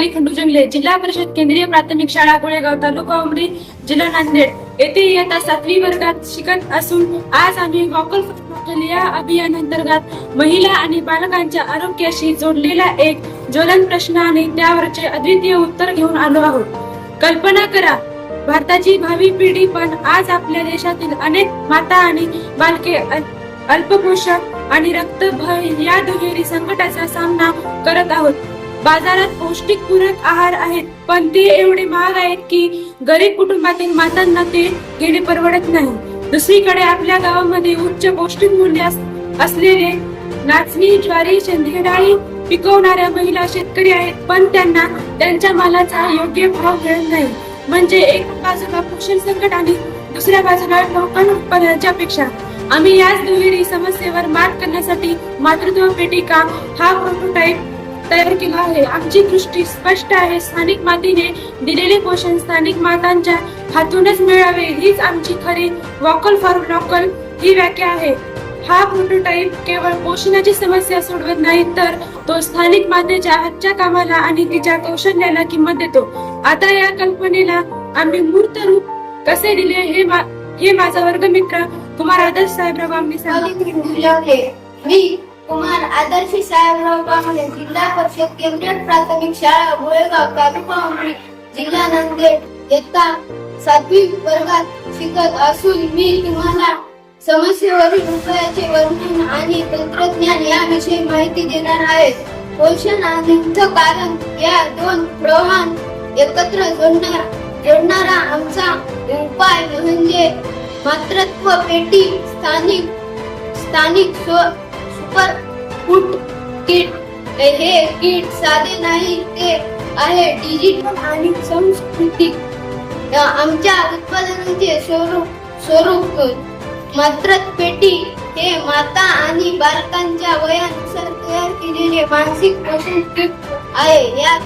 मिताली खंडू जंगले जिल्हा परिषद केंद्रीय प्राथमिक शाळा गोळेगाव तालुका उमरी जिल्हा नांदेड. येथे इयत्ता सातवी वर्गात शिकत असून आज आम्ही वॉकल फॉर लोकल या अभियानांतर्गत महिला आणि बालकांच्या आरोग्याशी जोडलेला एक ज्वलन प्रश्न आणि त्यावरचे अद्वितीय उत्तर घेऊन आलो आहोत. कल्पना करा भारताची भावी पिढी पण आज आपल्या देशातील अनेक माता आणि बालके अल- अल्पपोषण आणि रक्तभय या दुहेरी संकटाचा सामना करत आहोत. बाजारात पौष्टिक पूरक आहार आहेत पण ते एवढे महाग आहेत की गरीब कुटुंबातील मातांना ते घेणे परवडत नाही. दुसरीकडे आपल्या गावामध्ये उच्च पौष्टिक मूल्य असलेले नाचणी ज्वारी शेंदे डाळी पिकवणाऱ्या महिला शेतकरी आहेत पण त्यांना त्यांच्या मालाचा योग्य भाव मिळत नाही. म्हणजे एक बाजूला पोषण संकट आणि दुसऱ्या बाजूला टोकन उत्पादनाच्या पेक्षा आम्ही याच दुहेरी समस्येवर मात करण्यासाठी मातृत्व पेटिका हा प्रोटोटाईप तयार केला आहे. आमची दृष्टी स्पष्ट आहे. स्थानिक मातीने दिलेले पोषण स्थानिक मातांच्या हातूनच मिळावे. हीच आमची खरी वॉकल फॉर लोकल ही व्याख्या आहे. हा प्रोटोटाईप केवळ पोषणाची समस्या सोडवत नाही तर तो स्थानिक मातेच्या हातच्या कामाला आणि तिच्या कौशल्याला किंमत देतो. आता या कल्पनेला आम्ही मूर्त रूप कसे दिले हे मा- हे माझा वर्गमित्र कुमार आदर्श साहेबराव आम्ही सांगितले. मी कुमार आदर्श साहेबराव कांबळे जिल्हा परिषद केंद्रीय प्राथमिक शाळा गोळेगाव तालुका उमरी जिल्हा नांदेड. इयत्ता सातवी वर्गात शिकत असून मी तुम्हाला समस्येवरील उपायाचे वर्णन आणि तंत्रज्ञान याविषयी माहिती देणार आहे. पोषण आणि कारण या दोन प्रवाहान एकत्र जोडणार जोडणारा आमचा उपाय म्हणजे मातृत्व पेटी स्थानिक स्थानिक स्व- सुपर फूट किट. हे किट साधे नाही ते आहे डिजिटल आणि सांस्कृतिक. आमच्या उत्पादनाचे स्वरूप स्वरूप मात्र पेटी हे माता आणि बालकांच्या वयानुसार तयार केलेले मानसिक पोषण आहे. यात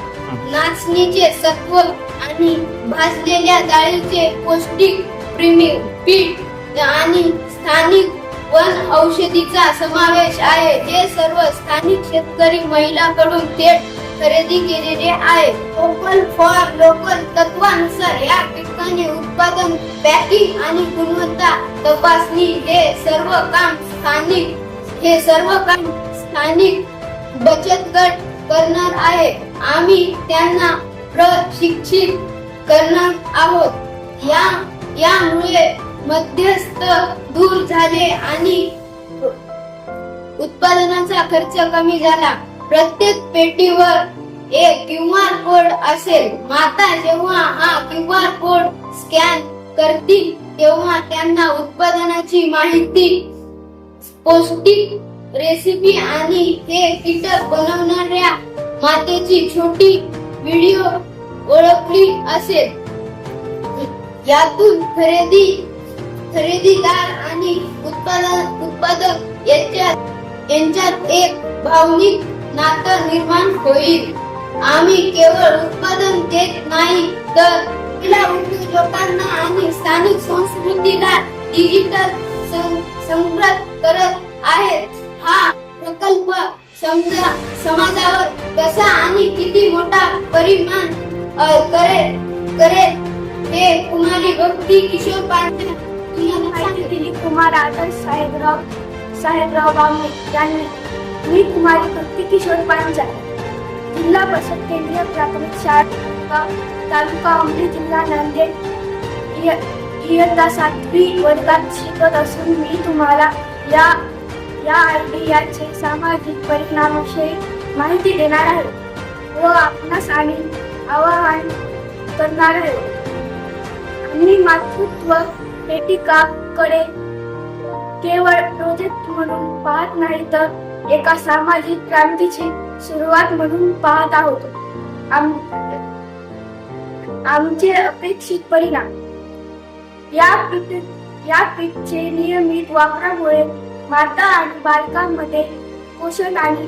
नाचणीचे सत्व आणि भाजलेल्या डाळीचे पौष्टिक प्रीमियम पीठ आणि स्थानिक वन औषधीचा समावेश आहे. जे सर्व स्थानिक शेतकरी महिलांकडून थेट खरेदी केलेले आहे. लोकल फॉर लोकल तत्वानुसार या ठिकाणी उत्पादन पॅकिंग आणि गुणवत्ता तपासणी हे सर्व काम स्थानिक हे सर्व काम स्थानिक बचत गट करणार आहे. आम्ही त्यांना प्रशिक्षित करणार आहोत. या यामुळे मध्यस्थ दूर झाले आणि उत्पादनाचा खर्च कमी झाला. प्रत्येक पेटीवर एक क्यू आर कोड असेल. माता जेव्हा हा क्यू आर कोड स्कॅन करतील तेव्हा त्यांना उत्पादनाची माहिती पौष्टिक रेसिपी आणि हे कीटक बनवणाऱ्या मातेची छोटी व्हिडिओ ओळखली असेल. यातून खरेदी खरेदीदार आणि उत्पादन उत्पादक यांच्यात यांच्यात एक भावनिक नातं निर्माण होईल. आम्ही केवळ उत्पादन देत नाही तर क्रीडा उद्योजकांना आणि स्थानिक संस्कृतीला डिजिटल संग्रह करत आहेत. हा प्रकल्प समजा समाजावर कसा आणि किती मोठा परिणाम करेल करेल हे कुमारी भक्ती किशोर पाटील ही माहिती दिली कुमार आदर साहेबराव साहेबराव बांबे यांनी. मी कुमारी भक्ती किशोर पांचाळ जिल्हा परिषद केंद्रीय प्राथमिक शाळा तालुका अमली जिल्हा नांदेड. इयत्ता सातवी वर्गात शिकत असून मी तुम्हाला या या आयडियाचे सामाजिक परिणामाविषयी माहिती देणार आहे व आपणास आणि आवाहन करणार आहे. आणि मातृत्व पेटिकाकडे केवळ प्रोजेक्ट म्हणून पाहत नाही तर एका सामाजिक क्रांतीची सुरुवात म्हणून पाहत आहोत. आमचे अपेक्षित परिणाम. या या पीठचे नियमित वापरामुळे माता आणि बालकांमध्ये पोषण आणि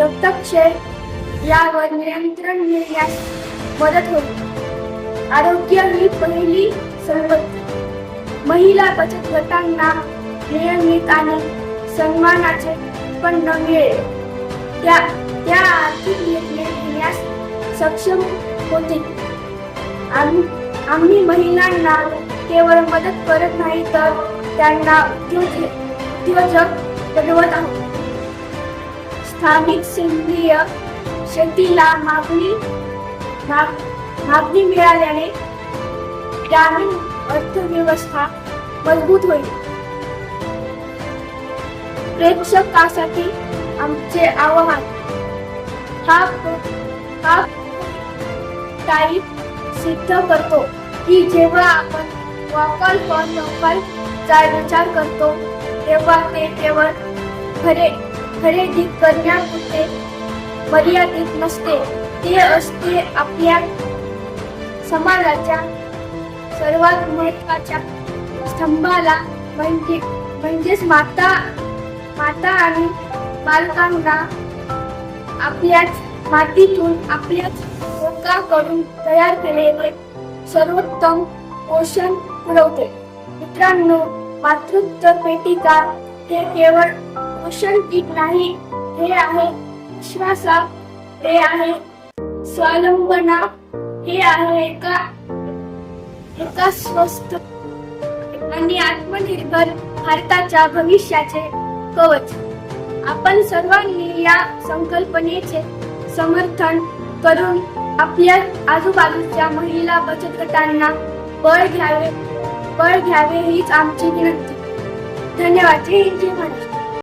रक्तक्षय यावर नियंत्रण मिळण्यास मदत होईल. आरोग्य ही पहिली संपत्ती महिला बचत गटांना नियमित आणि सन्मानाचे उत्पन्न मिळेल. त्या त्या आर्थिक निर्णय घेण्यास सक्षम होतील आम्ही आम्ही महिलांना केवळ मदत करत नाही तर त्यांना उद्योज- उद्योजक बनवत आहोत. स्थानिक सेंद्रिय शेतीला मागणी माग- मागणी मिळाल्याने ग्रामीण अर्थव्यवस्था मजबूत होईल. प्रेक्षकासाठी आमचे आवाहन. हा हा टाईप सिद्ध करतो की जेव्हा आपण वॉकल फॉर लोकल चा विचार करतो तेव्हा ते केवळ खरे खरेदी करण्यापुरते मर्यादित नसते. ते असते आपल्या समाजाच्या सर्वात महत्त्वाच्या स्तंभाला म्हणजे म्हणजेच माता माता आणि बालकांना आपल्याच मातीतून आपल्याच लोकांकडून तयार केलेले सर्वोत्तम पोषण पुरवते. मित्रांनो मातृत्व पेटिका हे केवळ पोषण किट नाही हे आहे विश्वासा हे आहे स्वावलंबना हे आहे एका विकास स्वस्त आणि आत्मनिर्भर भारताच्या भविष्याचे कवच. आपण सर्वांनी या संकल्पनेचे समर्थन करून आपल्या आजूबाजूच्या महिला बचत गटांना बळ घ्यावे बळ घ्यावे हीच आमची विनंती. धन्यवाद. जय हिंदी जय